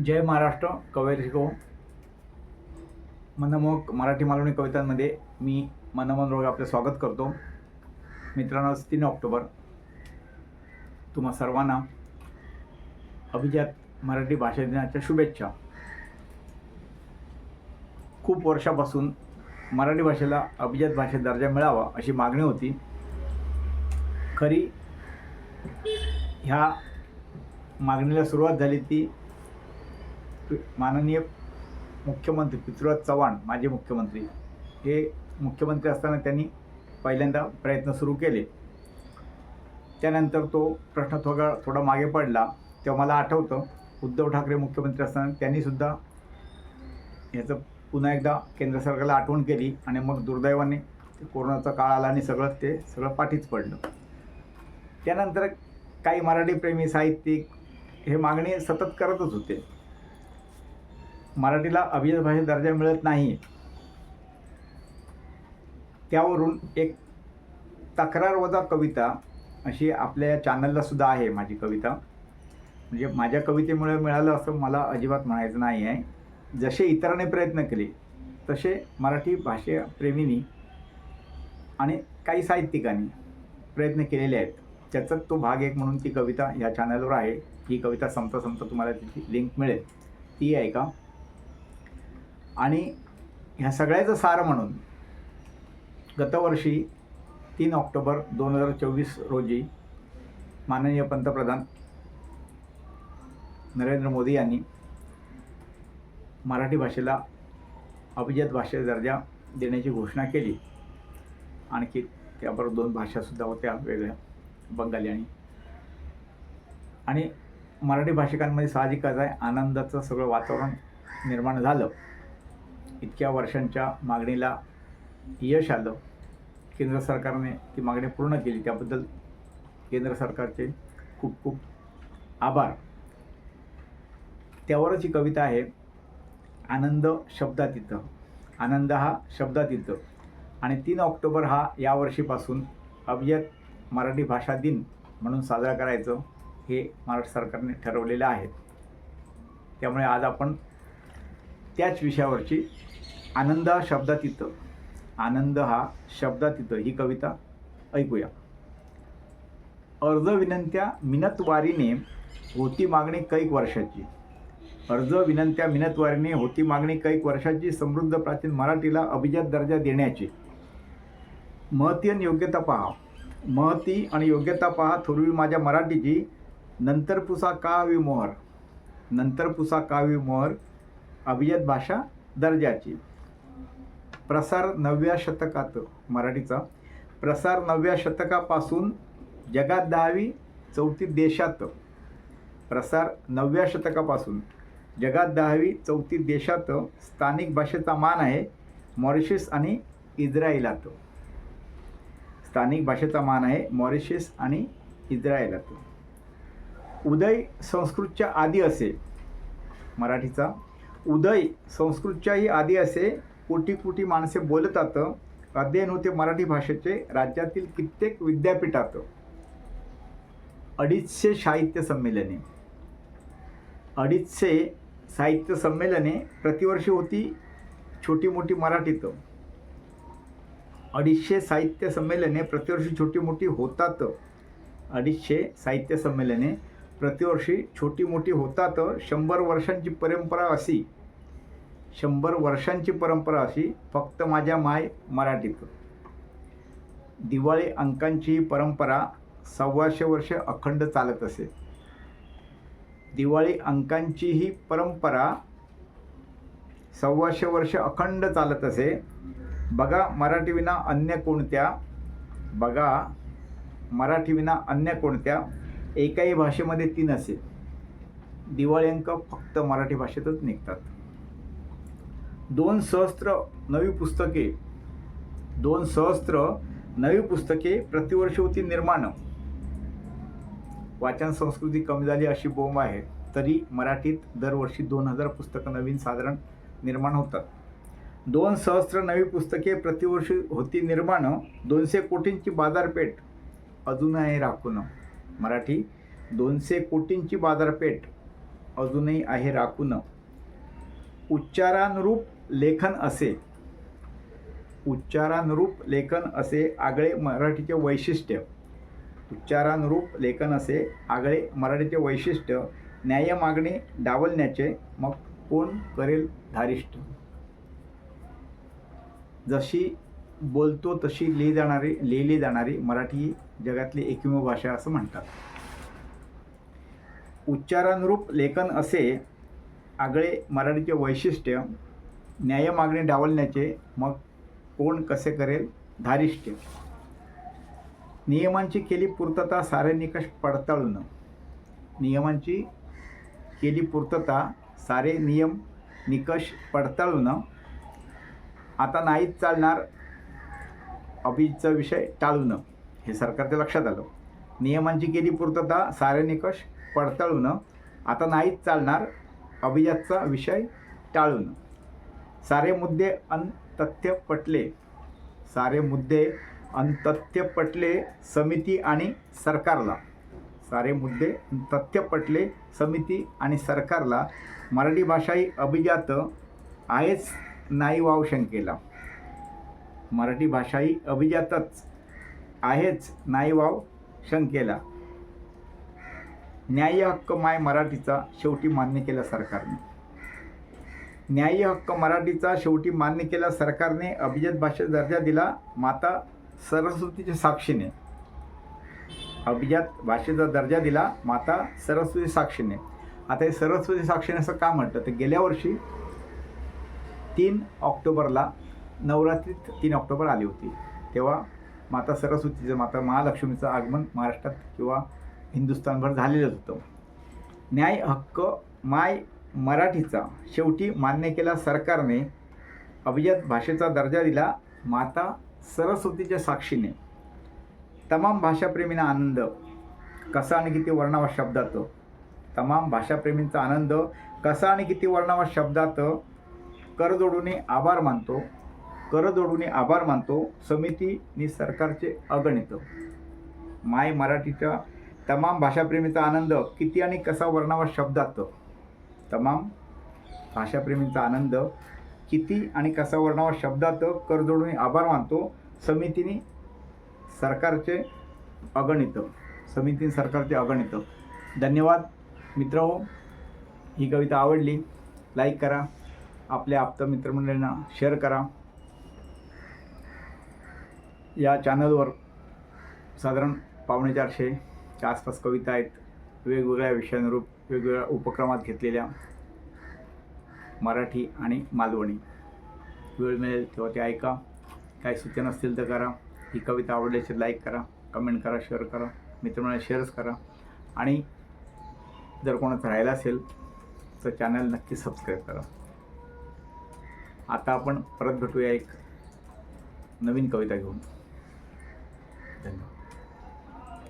जय महाराष्ट्र कवयित्री शिको मनमोहक मराठी मालवणी कवितांमध्ये मी मनमोहन रोग आपलं स्वागत करतो. मित्रांनो आज तीन ऑक्टोबर. तुम्हा सर्वांना अभिजात मराठी भाषा दिनाच्या शुभेच्छा. खूप वर्षापासून मराठी भाषेला अभिजात भाषेत दर्जा मिळावा अशी मागणी होती. खरी ह्या मागणीला सुरुवात झाली ती माननीय मुख्यमंत्री पृथ्वीराज चव्हाण माजी मुख्यमंत्री हे मुख्यमंत्री असताना त्यांनी पहिल्यांदा प्रयत्न सुरू केले. त्यानंतर तो प्रश्न थोडा थोडा मागे पडला. तेव्हा मला आठवतं उद्धव ठाकरे मुख्यमंत्री असताना त्यांनीसुद्धा ह्याचं पुन्हा एकदा केंद्र सरकारला आठवण केली आणि मग दुर्दैवाने कोरोनाचा काळ आला आणि सगळं ते सगळं पाठीच पडलं. त्यानंतर काही मराठीप्रेमी साहित्यिक हे मागणी सतत करतच होते. मराठीला अभिजात भाषेत दर्जा मिळत नाही. त्यावरून एक तक्रार वजा कविता अशी आपल्या या चॅनलला सुद्धा आहे माझी कविता. म्हणजे माझ्या कवितेमुळे मिळालं असं मला अजिबात म्हणायचं नाही आहे. जसे इतरांनी प्रयत्न केले तसे मराठी भाषेप्रेमींनी आणि काही साहित्यिकांनी प्रयत्न केलेले आहेत. त्याचाच तो भाग एक म्हणून ती कविता ह्या चॅनलवर आहे. ही कविता संपता संपता तुम्हाला तिची लिंक मिळेल. ती आहे का आणि ह्या सगळ्याचं सार म्हणून गतवर्षी तीन ऑक्टोबर दोन हजार चोवीस रोजी माननीय पंतप्रधान नरेंद्र मोदी यांनी मराठी भाषेला अभिजात भाषेचा दर्जा देण्याची घोषणा केली. आणखी त्याबरोबर दोन भाषासुद्धा होत्या वेगळ्या बंगाली आणि आणि मराठी भाषिकांमध्ये साहजिकच आहे आनंदाचं सगळं वातावरण निर्माण झालं. इतक्या वर्षांच्या मागणीला यश आलं. केंद्र सरकारने ती मागणी पूर्ण केली. त्याबद्दल केंद्र सरकारचे खूप खूप आभार. त्यावरच ही कविता आहे आनंद शब्दात येतं आनंद हा शब्दात येतं आणि तीन ऑक्टोबर हा यावर्षीपासून अव्यत मराठी भाषा दिन म्हणून साजरा करायचं हे महाराष्ट्र सरकारने ठरवलेलं आहे. त्यामुळे आज आपण त्याच विषयावरची आनंद हा शब्दात येतं आनंद हा शब्दात येतं ही कविता ऐकूया. अर्ज विनंत्या मिनतवारीने होती मागणी कैक वर्षाची. अर्ज विनंत्या मिनतवारीने होती मागणी कैक वर्षाची समृद्ध प्राचीन मराठीला अभिजात दर्जा देण्याची. महती आणि योग्यता पहा. महती आणि योग्यता पहा थोरवी माझ्या मराठीची. नंतर पुसा कावी मोहर? नंतर पुसा कावी मोहर? अभिजात भाषा दर्जाची. प्रसार नवव्या शतकात मराठीचा. प्रसार नवव्या शतकापासून जगात दहावी चौथी देशात. प्रसार नवव्या शतकापासून जगात दहावी चौथी देशात स्थानिक भाषेचा मान आहे मॉरिशस आणि इस्रायलात. स्थानिक भाषेचा मान आहे मॉरिशस आणि इस्रायलात. उदय संस्कृतच्या आधी असे मराठीचा. उदय संस्कृतच्याही आधी असे कोटी कोटी माणसे बोलतात अध्ययन होते मराठी भाषेचे राज्यातील कित्येक विद्यापीठात. अडीचशे साहित्य संमेलने. अडीचशे साहित्य संमेलने प्रतिवर्षी होती छोटी मोठी मराठीत. अडीचशे साहित्य संमेलने प्रतिवर्षी छोटी मोठी होतात. अडीचशे साहित्य संमेलने प्रतिवर्षी छोटी मोठी होतात. शंभर वर्षांची परंपरा अशी शंभर वर्षांची परंपरा अशी फक्त माझ्या माय मराठीत दिवाळी अंकांची परंपरा सव्वाशे वर्ष अखंड चालत असे. दिवाळी अंकांची ही परंपरा सव्वाशे वर्ष अखंड चालत असे. बघा मराठीविना अन्य कोणत्या बघा मराठीविना अन्य कोणत्या एकाही भाषेमध्ये तीन असे. दिवाळी अंक फक्त मराठी भाषेतच निघतात. दोन सहस्त्र नवी पुस्तके दोन सहस्त्र नवी पुस्तके प्रतिवर्ष होती निर्माण. वाचन संस्कृती कमी झाली अशी बोंब आहे तरी मराठीत दरवर्षी दोन हजार पुस्तकं नवीन साधारण निर्माण होतात. दोन सहस्त्र नवी पुस्तके प्रतिवर्षी होती निर्माण दोनशे कोटींची बाजारपेठ. अजूनही राखून. मराठी दोनशे कोटींची बाजारपेठ. अजूनही आहे राखून. उच्चारानुरूप लेखन असे. उच्चारानुरूप लेखन असे आगळे मराठीचे वैशिष्ट्य. उच्चारानुरूप लेखन असे आगळे मराठीचे वैशिष्ट्य. न्याय मागणे डावलण्याचे मग कोण करेल धारिष्ट जशी बोलतो तशी लिही जाणारी लिहिली जाणारी मराठी ही जगातली एकमेव भाषा असं म्हणतात. उच्चारानुरूप लेखन असे आगळे मराठीचे वैशिष्ट्य. न्याय मागणे डावलण्याचे मग कोण कसे करेल? धारिष्ट्य. नियमांची केली पूर्तता सारे निकष पडताळून. नियमांची केली पूर्तता सारे नियम निकष पडताळून. आता नाहीच चालणार अभिचा विषय टाळून. हे सरकारच्या लक्षात आलं. नियमांची केली पूर्तता सारे निकष पडताळून. आता नाहीच चालणार अभिजातचा विषय टाळून. सारे मुद्दे अन तथ्य पटले. सारे मुद्दे अन तथ्य पटले समिती आणि सरकारला. सारे मुद्दे तथ्य पटले समिती आणि सरकारला. मराठी भाषा ही अभिजात आहेच नाही वाव शंकेला. मराठी भाषा ही अभिजातच आहेच नाही वाव शंकेला. न्याय हक्क माय मराठीचा शेवटी मान्य केला सरकारने. न्याय्य हक्क मराठीचा शेवटी मान्य केला सरकारने अभिजात भाषेचा दर्जा दिला माता सरस्वतीच्या साक्षीने. अभिजात भाषेचा दर्जा दिला माता सरस्वती साक्षीने. आता हे सरस्वती साक्षीने असं का म्हटलं? तर गेल्या वर्षी तीन ऑक्टोबरला नवरात्रीत तीन ऑक्टोबर आली होती. तेव्हा माता सरस्वतीचं माता महालक्ष्मीचं आगमन महाराष्ट्रात किंवा हिंदुस्थानभर झालेलंच होतं. न्याय हक्क माय मराठीचा शेवटी मान्य केला सरकारने. अभिजात भाषेचा दर्जा दिला माता सरस्वतीच्या साक्षीने. तमाम भाषाप्रेमींना आनंद. कसा आणि किती वर्णावा शब्दात? तमाम भाषाप्रेमींचा आनंद. कसा आणि किती वर्णावा शब्दात? कर जोडूने आभार मानतो. कर जोडूने आभार मानतो. समितीनी सरकारचे अगणित. माय मराठीच्या तमाम भाषाप्रेमीचा आनंद किती आणि कसा वर्णावा शब्दात? तमाम भाषाप्रेमींचा आनंद. किती आणि कसा वर्णावा शब्दात कर जोडून आभार मानतो. समितीने सरकारचे अगणित. समितीने सरकारचे अगणित. धन्यवाद. मित्र हो ही कविता आवडली. लाईक करा. आपल्या आप्त मित्रमंडळींना शेअर करा. या चॅनलवर साधारण पावणे चारशेच्या आसपास कविता आहेत. वेगवेगळ्या विषयानुरूप वेगवेगळ्या उपक्रमात घेतलेल्या मराठी आणि मालवणी. वेळ मिळेल तेव्हा ते ऐका. काही सूचना असतील तर करा. ही कविता आवडल्याची लाईक करा. कमेंट करा शेअर करा. मित्रमंडळी शेअर्स करा. आणि जर कोणाचं राहिला असेल तर चॅनल नक्की सबस्क्राईब करा. आता आपण परत भेटूया एक नवीन कविता घेऊन. धन्यवाद.